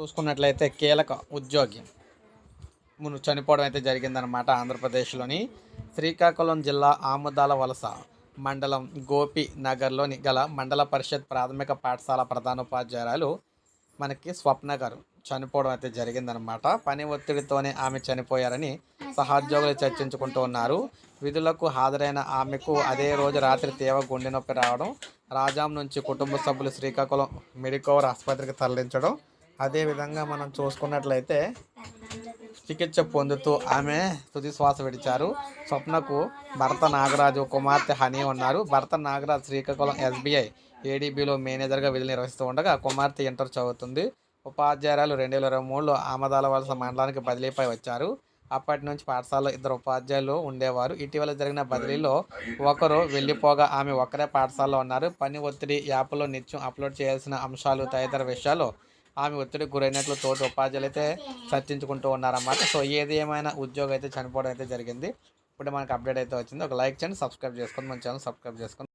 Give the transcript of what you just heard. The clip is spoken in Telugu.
చూసుకున్నట్లయితే కీలక ఉద్యోగి. మును చనిపోవడం అయితే జరిగిందనమాట ఆంధ్రప్రదేశ్లోని. శ్రీకాకుళం జిల్లా ఆముదాల వలస మండలం గోపి నగర్లోని గల మండల పరిషత్ ప్రాథమిక పాఠశాల ప్రధానోపాధ్యాయురాలు మనకి స్వప్న గారు చనిపోవడం అయితే జరిగిందనమాట పని ఒత్తిడితోనే ఆమె చనిపోయారని సహోద్యోగులు చర్చించుకుంటూ ఉన్నారు. విధులకు హాజరైన ఆమెకు అదే రోజు రాత్రి తీవ్ర గుండె నొప్పి రావడం రాజాం నుంచి కుటుంబ సభ్యులు శ్రీకాకుళం మెడికోవర్ ఆసుపత్రికి తరలించడం అదేవిధంగా మనం చూసుకున్నట్లయితే చికిత్స పొందుతూ ఆమె తుది శ్వాస విడిచారు. స్వప్నకు భర్త నాగరాజు కుమార్తె హనీ ఉన్నారు. భర్త నాగరాజు శ్రీకాకుళం ఎస్బీఐ ఏడీబీలో మేనేజర్గా విధులు నిర్వహిస్తూ ఉండగా కుమార్తె ఇంటర్ చదువుతుంది. ఉపాధ్యాయురాలు రెండు వేల ఇరవై మూడులో ఆమదాల వలస మండలానికి బదిలీపై వచ్చారు. అప్పటి నుంచి పాఠశాలలో ఇద్దరు ఉపాధ్యాయులు ఉండేవారు. ఇటీవల జరిగిన బదిలీలో ఒకరు వెళ్ళిపోగా ఆమె ఒక్కరే పాఠశాలలో ఉన్నారు. పని ఒత్తిడి యాప్లో నిత్యం అప్లోడ్ చేయాల్సిన అంశాలు తదితర విషయాలు ఆమె ఒత్తిడికి గురైనట్లు తోటి ఉపాధ్యాయులు అయితే చర్చించుకుంటూ ఉన్నారన్నమాట. సో ఏది ఏమైనా ఉద్యోగం అయితే చనిపోవడం అయితే జరిగింది. ఇప్పుడు మనకు అప్డేట్ అయితే వచ్చింది. ఒక లైక్ చేయండి సబ్స్క్రైబ్ చేసుకోండి. మన ఛానల్ సబ్స్క్రైబ్ చేసుకోండి.